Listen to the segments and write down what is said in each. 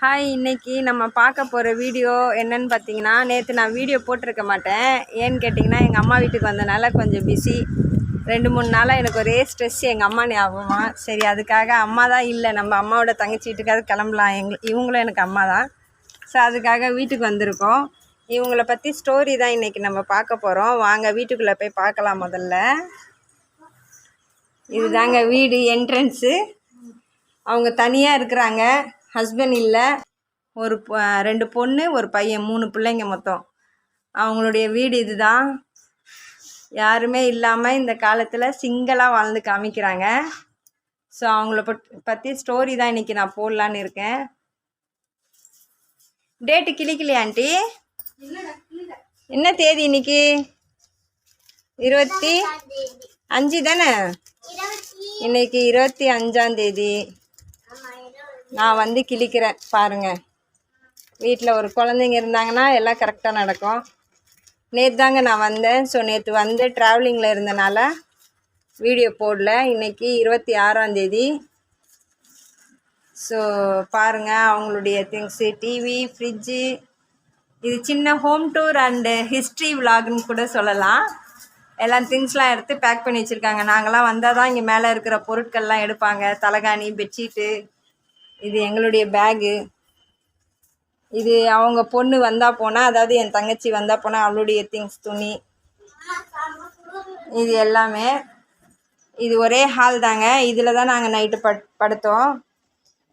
Hi இன்றைக்கி நம்ம பார்க்க போகிற வீடியோ என்னன்னு பார்த்தீங்கன்னா நேற்று நான் வீடியோ போட்டிருக்க மாட்டேன். ஏன்னு கேட்டிங்கன்னா எங்கள் அம்மா வீட்டுக்கு வந்தனால கொஞ்சம் பிஸி ரெண்டு மூணு நாளாக எனக்கு ஒரே ஸ்ட்ரெஸ் எங்கள் அம்மா ஞாபகமா. சரி அதுக்காக அம்மா தான் இல்லை. நம்ம அம்மாவோட தங்கச்சி வீட்டுக்காவது கிளம்பலாம். எங்க இவங்களும் எனக்கு அம்மா தான். ஸோ அதுக்காக வீட்டுக்கு வந்திருக்கோம். இவங்கள பற்றி ஸ்டோரி தான் இன்றைக்கி நம்ம பார்க்க போகிறோம் வாங்க வீட்டுக்குள்ளே போய் பார்க்கலாம் முதல்ல. இதுதாங்க வீடு என்ட்ரன்ஸு அவங்க தனியாக இருக்கிறாங்க. ஹஸ்பண்ட் இல்லை ஒரு ரெண்டு பொண்ணு ஒரு பையன் மூணு பிள்ளைங்க மொத்தம். அவங்களுடைய வீடு இதுதான். யாருமே இல்லாமல் இந்த காலத்தில் சிங்கிளாக வாழ்ந்து காமிக்கிறாங்க. ஸோ அவங்கள பற்றி ஸ்டோரி தான் இன்றைக்கி நான் போடலான்னு இருக்கேன். டேட்டு கிளிக்கலையா ஆண்டி? என்ன தேதி இன்னைக்கு? இருபத்தி அஞ்சு தானே? இன்னைக்கு இருபத்தி அஞ்சாம் தேதி. நான் வந்து கிழிக்கிறேன் பாருங்க. வீட்டில் ஒரு குழந்தைங்க இருந்தாங்கன்னா எல்லாம் கரெக்டாக நடக்கும். நேற்று தாங்க நான் வந்தேன். ஸோ நேற்று வந்து ட்ராவலிங்கில் இருந்தனால வீடியோ போடல. இன்றைக்கி இருபத்தி ஆறாந்தேதி ஸோ பாருங்கள் அவங்களுடைய திங்ஸு டிவி ஃப்ரிட்ஜு இது சின்ன ஹோம் டூர் அண்டு ஹிஸ்ட்ரி விலாக்னு கூட சொல்லலாம். எல்லாம் திங்ஸ்லாம் எடுத்து பேக் பண்ணி வச்சுருக்காங்க. நாங்களாம் வந்தால் தான் இங்கே மேலே இருக்கிற பொருட்கள்லாம் எடுப்பாங்க. தலகாணி பெட்ஷீட்டு இது எங்களுடைய பேகு இது அவங்க பொண்ணு வந்தால் போனால் அதாவது என் தங்கச்சி வந்தால் போனால் அவளுடைய திங்ஸ் துணி. இது எல்லாமே. இது ஒரே ஹால் தாங்க. இதில் தான் நாங்கள் நைட்டு பட் படுத்தோம்.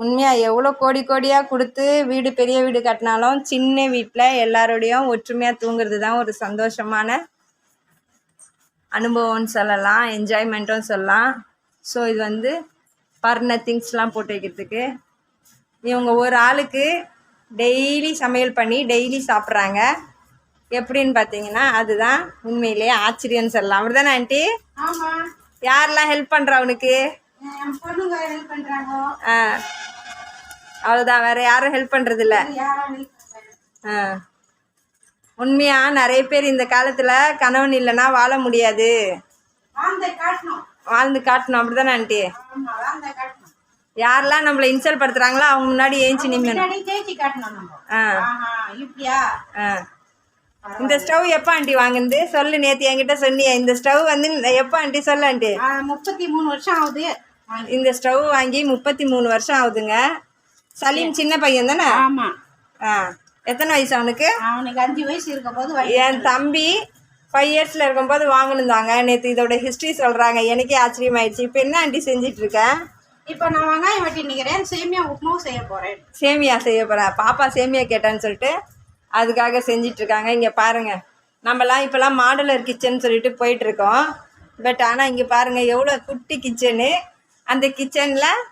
உண்மையாக எவ்வளோ கோடி கோடியாக கொடுத்து வீடு பெரிய வீடு கட்டினாலும் சின்ன வீட்டில் எல்லாரோடையும் ஒற்றுமையாக தூங்குறது தான் ஒரு சந்தோஷமான அனுபவம்னு சொல்லலாம் என்ஜாய்மெண்ட்டும் சொல்லலாம். ஸோ இது வந்து பர்ண திங்ஸ்லாம் போட்டு வைக்கிறதுக்கு. இவங்க ஒரு ஆளுக்கு டெய்லி சமையல் பண்ணி டெய்லி சாப்பிட்றாங்க. எப்படின்னு பார்த்தீங்கன்னா அதுதான் உண்மையிலேயே ஆச்சரியம்னு சொல்லலாம். அப்படிதானே ஆண்டி? ஆமா. யாரெல்லாம் ஹெல்ப் பண்ணுறா அவனுக்கு? ஆ. அவ்வளோதான் வேறு யாரும் ஹெல்ப் பண்ணுறதில்ல. ஆ. உண்மையாக நிறைய பேர் இந்த காலத்தில் கணவன் இல்லைன்னா வாழ முடியாது. வாழ்ந்த காட்டணும். காட்டணும். அப்படிதானே ஆண்டி? யாரெல்லாம் நம்மளை இன்சல்ட் படுத்துறாங்களோ அவங்க முன்னாடி ஏஞ்சி நிம்மணும் ஆ. இப்படியா ஆ. இந்த ஸ்டவ் எப்போ ஆண்டி வாங்குனது? சொல்லு நேற்று என்கிட்ட சொன்னியே இந்த ஸ்டவ் வந்து எப்போ ஆண்டி சொல்லு ஆண்டி. முப்பத்தி மூணு வருஷம் ஆகுது. இந்த ஸ்டவ் வாங்கி முப்பத்தி மூணு வருஷம் ஆகுதுங்க. சலீம் சின்ன பையன் தானே? ஆமா. ஆ. எத்தனை வயசு அவனுக்கு? அவனுக்கு அஞ்சு வயசு இருக்கும் போது என் தம்பி ஃபைவ் இயர்ஸில் இருக்கும்போது வாங்கினுந்தாங்க நேற்று இதோட ஹிஸ்ட்ரி சொல்கிறாங்க எனக்கே ஆச்சரியமாயிடுச்சு. இப்போ என்ன ஆண்டி செஞ்சிட்டு இருக்க? இப்போ நான் வெங்காயம் வெட்டி நிற்கிறேன் சேமியா உப்புமாவும் செய்ய போகிறேன் சேமியா செய்ய போகிறேன் பாப்பா சேமியா கேட்டான்னு சொல்லிட்டு அதுக்காக செஞ்சிட்ருக்காங்க. இங்கே பாருங்கள் நம்மலாம் இப்போலாம் மாடுலர் கிச்சன் சொல்லிட்டு போயிட்டுருக்கோம் பட் ஆனால் இங்கே பாருங்கள் எவ்வளோ குட்டி கிச்சனு. அந்த கிச்சனில்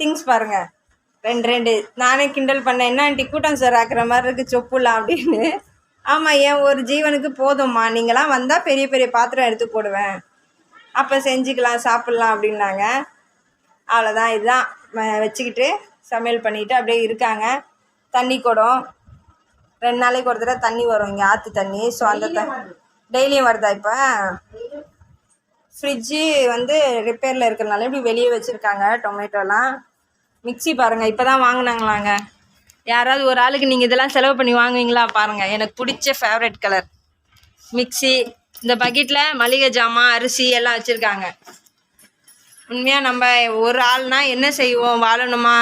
திங்ஸ் பாருங்கள் ரெண்டு ரெண்டு. நானே கிண்டல் பண்ணேன். என்ன ஆண்டி கூட்டம் சார் ஆக்குற மாதிரி இருக்குது சொப்புலாம் அப்படின்னு. ஆமாம் ஏன் ஒரு ஜீவனுக்கு போதும்மா. நீங்களாம் வந்தால் பெரிய பெரிய பாத்திரம் எடுத்து போடுவேன். அப்போ செஞ்சுக்கலாம் சாப்பிட்லாம் அப்படின்னாங்க. அவ்வளோதான் இதுதான். வச்சுக்கிட்டு சமையல் பண்ணிட்டு அப்படியே இருக்காங்க. தண்ணி குடம். ரெண்டு நாளைக்கு ஒரு தடவை தண்ணி வரும் இங்கே ஆற்று தண்ணி. ஸோ அந்த த டெய்லியும் வருதா இப்போ? ஃப்ரிட்ஜு வந்து ரிப்பேரில் இருக்கிறனால இப்படி வெளியே வச்சுருக்காங்க டொமேட்டோலாம் மிக்ஸி பாருங்கள் இப்போ தான் வாங்கினாங்களாங்க. யாராவது ஒரு ஆளுக்கு நீங்கள் இதெல்லாம் செலவு பண்ணி வாங்குவீங்களா பாருங்கள் எனக்கு பிடிச்ச ஃபேவரட் கலர் மிக்ஸி இந்த பக்கெட்டில் மளிகை ஜாமான் அரிசி எல்லாம் வச்சுருக்காங்க. உண்மையாக நம்ம ஒரு ஆள்னா என்ன செய்வோம்? வாழணுமா?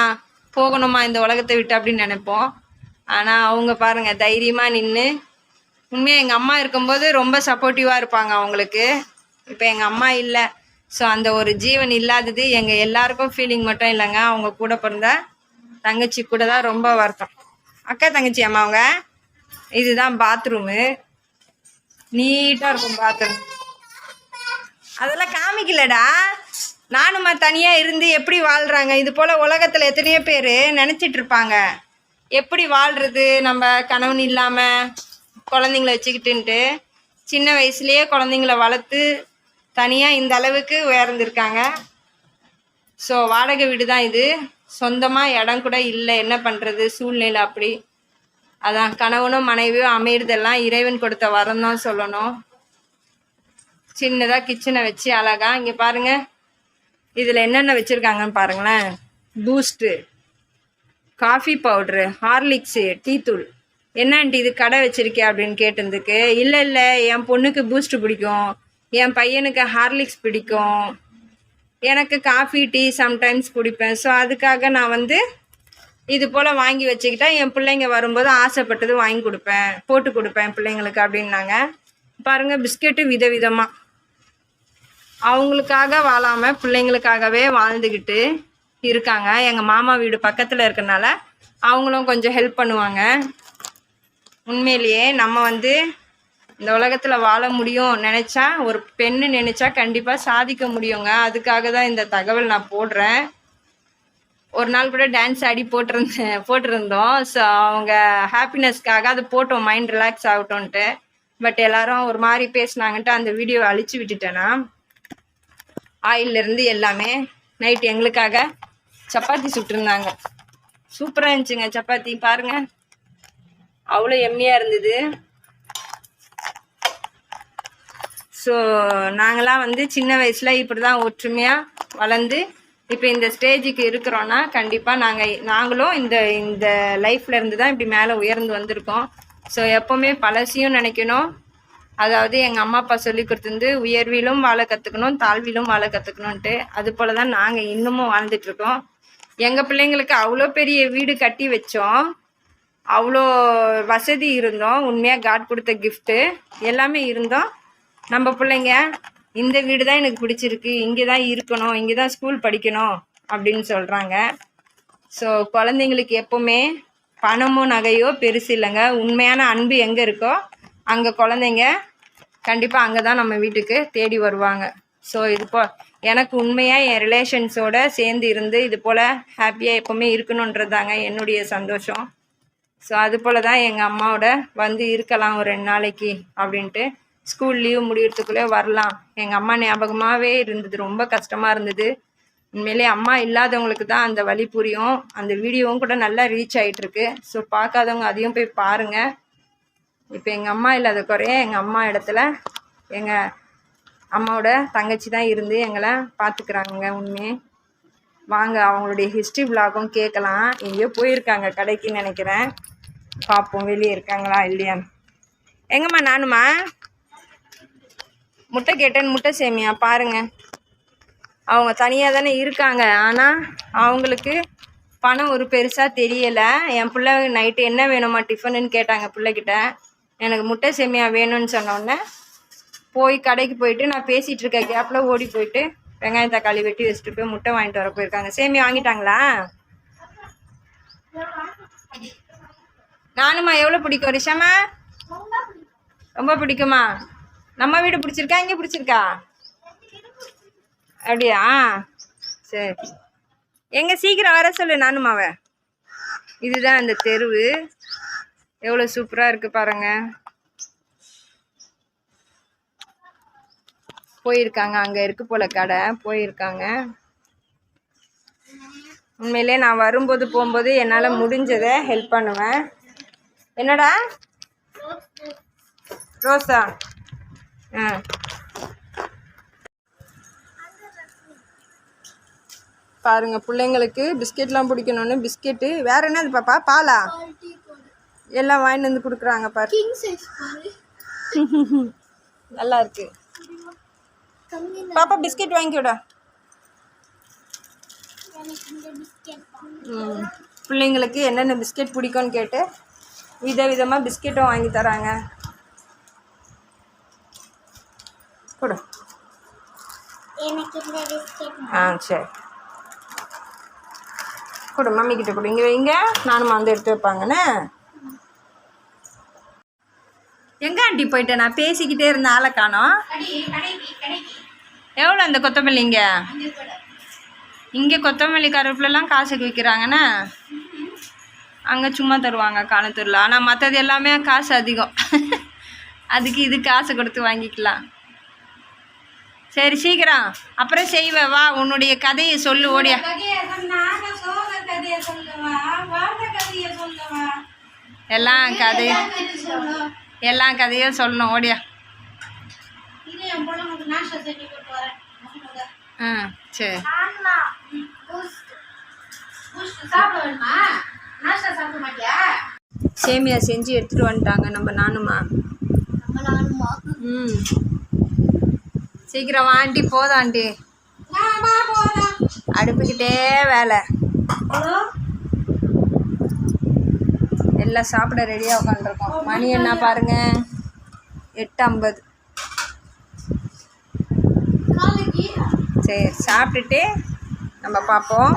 போகணுமா? இந்த உலகத்தை விட்டு அப்படின்னு நினைப்போம். ஆனால் அவங்க பாருங்கள் தைரியமாக நின்று உண்மையாக எங்கள் அம்மா இருக்கும்போது ரொம்ப சப்போர்ட்டிவாக இருப்பாங்க அவங்களுக்கு. இப்போ எங்கள் அம்மா இல்லை. ஸோ அந்த ஒரு ஜீவன் இல்லாதது எங்கள் எல்லாருக்கும் ஃபீலிங் மட்டும் இல்லைங்க. அவங்க கூட பிறந்த தங்கச்சி கூட தான் ரொம்ப வருத்தம். அக்கா தங்கச்சி அம்மா அவங்க? இதுதான் பாத்ரூமு நீட்டாக இருக்கும் பாத்ரூம் அதெல்லாம் காமிக்கலடா. நானும்மா தனியாக இருந்து எப்படி வாழ்கிறாங்க இது போல் உலகத்தில் எத்தனையோ பேர் நினச்சிட்டு இருப்பாங்க. எப்படி வாழ்கிறது நம்ம கணவன் இல்லாமல் குழந்தைங்கள வச்சுக்கிட்டுன்ட்டு சின்ன வயசுலேயே குழந்தைங்கள வளர்த்து தனியாக இந்த அளவுக்கு உயர்ந்திருக்காங்க. ஸோ வாடகை வீடு தான் இது. சொந்தமாக இடம் கூட இல்லை. என்ன பண்ணுறது சூழ்நிலை அப்படி. அதான் கணவனும் மனைவியும் அமையிறதெல்லாம் இறைவன் கொடுத்த வரம் தான் சொல்லணும். சின்னதாக கிச்சனை வச்சு அழகா இங்கே பாருங்கள் இதில் என்னென்ன வச்சுருக்காங்கன்னு பாருங்களேன். பூஸ்ட்டு காஃபி பவுட்ரு ஹார்லிக்ஸு டீத்தூள் தூள். இது கடை வச்சிருக்கியா அப்படின்னு கேட்டதுக்கு இல்லை இல்லை என் பொண்ணுக்கு பூஸ்ட் பிடிக்கும். என் பையனுக்கு ஹார்லிக்ஸ் பிடிக்கும். எனக்கு காஃபி டீ சம்டைம்ஸ் குடிப்பேன் ஸோ அதுக்காக நான் வந்து இது போல் வாங்கி வச்சுக்கிட்டா என் பிள்ளைங்க வரும்போது ஆசைப்பட்டது வாங்கி கொடுப்பேன். போட்டு கொடுப்பேன் பிள்ளைங்களுக்கு அப்படின்னாங்க. பாருங்கள் பிஸ்கெட்டு விதவிதமாக அவங்களுக்காக வாழாமல் பிள்ளைங்களுக்காகவே வாழ்ந்துக்கிட்டு இருக்காங்க. எங்கள் மாமா வீடு பக்கத்தில் இருக்கறனால அவங்களும் கொஞ்சம் ஹெல்ப் பண்ணுவாங்க. உண்மையிலேயே நம்ம வந்து இந்த உலகத்தில் வாழ முடியும் நினச்சா ஒரு பெண்ணு நினச்சா கண்டிப்பாக சாதிக்க முடியுங்க. அதுக்காக தான் இந்த தகவல் நான் போடுறேன். ஒரு நாள் கூட டான்ஸ் ஆடி போட்டிருந்தேன் போட்டிருந்தோம். ஸோ அவங்க ஹாப்பினஸ்க்காக அது போட்டோம். Mind relax ஆகட்டும்ன்ட்டு. பட் எல்லாரும் ஒரு மாதிரி பேசுனாங்கன்ட்டு அந்த வீடியோவை அழிச்சு விட்டுட்டேன்னா ஆயிலிருந்து எல்லாமே நைட் எங்களுக்காக சப்பாத்தி சுட்டிருந்தாங்க. சூப்பராக இருந்துச்சுங்க சப்பாத்தி பாருங்க. அவ்வளோ எம்மியாக இருந்தது. ஸோ நாங்களாம் வந்து சின்ன வயசில் இப்படி தான் ஒற்றுமையாக வளர்ந்து இப்போ இந்த ஸ்டேஜுக்கு இருக்கிறோன்னா கண்டிப்பாக நாங்கள் நாங்களும் இந்த இந்த லைஃப்ல இருந்து தான் இப்படி மேலே உயர்ந்து வந்திருக்கோம். ஸோ எப்போவுமே பழசையும் நினைக்கணும். அதாவது எங்கள் அம்மா அப்பா சொல்லி கொடுத்துருந்து உயர்விலும் வாழ கற்றுக்கணும் தாழ்விலும் வாழ கற்றுக்கணுன்ட்டு அது போல தான் நாங்கள் இன்னமும் வாழ்ந்துட்டுருக்கோம் எங்கள் பிள்ளைங்களுக்கு அவ்வளோ பெரிய வீடு கட்டி வச்சோம். அவ்வளோ வசதி இருந்தோம். உண்மையாக காட் கொடுத்த கிஃப்ட்டு எல்லாமே இருந்தோம். நம்ம பிள்ளைங்க இந்த வீடு தான் எனக்கு பிடிச்சிருக்கு. இங்கே தான் இருக்கணும். இங்கே தான் ஸ்கூல் படிக்கணும் அப்படின்னு சொல்கிறாங்க ஸோ குழந்தைங்களுக்கு எப்போவுமே பணமோ நகையோ பெருசு இல்லைங்க. உண்மையான அன்பு எங்கே இருக்கோ அங்கே குழந்தைங்க கண்டிப்பாக அங்கே தான் நம்ம வீட்டுக்கு தேடி வருவாங்க. ஸோ இது போ எனக்கு உண்மையாக என் ரிலேஷன்ஸோடு சேர்ந்து இருந்து இது போல் ஹாப்பியாக எப்போவுமே இருக்கணுன்றதாங்க என்னுடைய சந்தோஷம். ஸோ அது போல் தான் எங்கள் அம்மாவோட வந்து இருக்கலாம் ஒரு ரெண்டு நாளைக்கு அப்படின்ட்டு. ஸ்கூல் லீவ் முடியறதுக்குள்ளே வரலாம். எங்கள் அம்மா ஞாபகமாகவே இருந்தது ரொம்ப கஷ்டமாக இருந்தது. உண்மையிலே அம்மா இல்லாதவங்களுக்கு தான் அந்த வழி புரியும். அந்த வீடியோவும் கூட நல்லா ரீச் ஆகிட்டுருக்கு ஸோ பார்க்காதவங்க அதையும் போய் பாருங்கள் இப்போ எங்கள் அம்மா இல்லாத குறைய எங்கள் அம்மா இடத்துல எங்கள் அம்மாவோட தங்கச்சி தான் இருந்து எங்களை பார்த்துக்கிறாங்க உண்மையே. வாங்க அவங்களுடைய ஹிஸ்ட்ரி விலாகும் கேட்கலாம். எங்கேயோ போயிருக்காங்க கடைக்கு நினைக்கிறேன். பார்ப்போம் வெளியே இருக்காங்களா இல்லையான்னு எங்கம்மா நானுமா முட்டை கேட்டேன் முட்டை சேமியா பாருங்க. அவங்க தனியாக தானே இருக்காங்க. ஆனால் அவங்களுக்கு பணம் ஒரு பெருசாக தெரியலை. என் பிள்ளை நைட்டு என்ன வேணுமா டிஃபனுன்னு கேட்டாங்க பிள்ளைகிட்ட. எனக்கு முட்டை சேமியா வேணும்னு சொன்ன உடனே போய் கடைக்கு போயிட்டு நான் பேசிகிட்டு இருக்க கேப்பில் ஓடி போயிட்டு வெங்காயம் தக்காளி வெட்டி வச்சுட்டு போய் முட்டை வாங்கிட்டு வர போயிருக்காங்க. சேமியா வாங்கிட்டாங்களா? நானும்மா எவ்வளோ பிடிக்கும்? ரிஷாமா? ரொம்ப பிடிக்குமா? நம்ம வீடு பிடிச்சிருக்கா? இங்கே பிடிச்சிருக்கா? அப்படியா? சரி. எங்கே சீக்கிரம் வர சொல்லு நானுமாவ இதுதான் அந்த தெருவு. எவ்வளோ சூப்பராக இருக்கு பாருங்க. போயிருக்காங்க அங்கே இருக்கு போல கடை போயிருக்காங்க. உண்மையிலே நான் வரும்போது போகும்போது என்னால் முடிஞ்சதை ஹெல்ப் பண்ணுவேன். என்னடா? ரோஸா ஆ. பாருங்க பிள்ளைங்களுக்கு பிஸ்கெட்லாம் பிடிக்கணும்னு பிஸ்கெட்டு. வேற என்னது பாப்பா? பாலா? எல்லாம் வாங்கிட்டு வந்து கொடுக்குறாங்க பாரு. கிங் சைஸ் பாரு. நல்லா இருக்கு. பாப்பா பிஸ்கெட் வாங்கிக்கோடா பிள்ளைங்களுக்கு என்னென்ன பிஸ்கெட் பிடிக்கும்னு கேட்டு விதவிதமாக பிஸ்கெட்டும் வாங்கி தராங்க. கொடு. ஆ சரி. கொடு மம்மி கிட்ட கொடு. இங்கே வைங்க நானும் வந்து எடுத்து வைப்பாங்கண்ணே எங்க ஆண்டி போயிட்டேன் நான் பேசிக்கிட்டே இருந்த ஆளை காணோம். எவ்வளோ அந்த கொத்தமல்லிங்க இங்கே? இங்கே கொத்தமல்லி கருவேப்பிலலாம் காசுக்கு விற்கிறாங்கண்ணே அங்கே சும்மா தருவாங்க காணத்தூரில். ஆனால் மற்றது எல்லாமே காசு அதிகம். அதுக்கு இது காசு கொடுத்து வாங்கிக்கலாம். சரி சீக்கிரம். அப்புறம் செய்வேன் வா உன்னுடைய கதையை சொல்லு ஓடியா. எல்லாம் கதை. எல்லா கதையும் சொல்லணும் ஓடியா. ஆ சரி. சேமியா செஞ்சு எடுத்துகிட்டு வந்துட்டாங்க நம்ம நானுமா. ம். சீக்கிரம் வாண்டி போதும் ஆண்டி. அடுப்புக்கிட்டே வேலை. எல்லாம் சாப்பிட ரெடியாக உட்காந்துருக்கோம் மணி என்ன பாருங்க எட்டு ஐம்பது சரி சாப்பிட்டுட்டு நம்ம பார்ப்போம்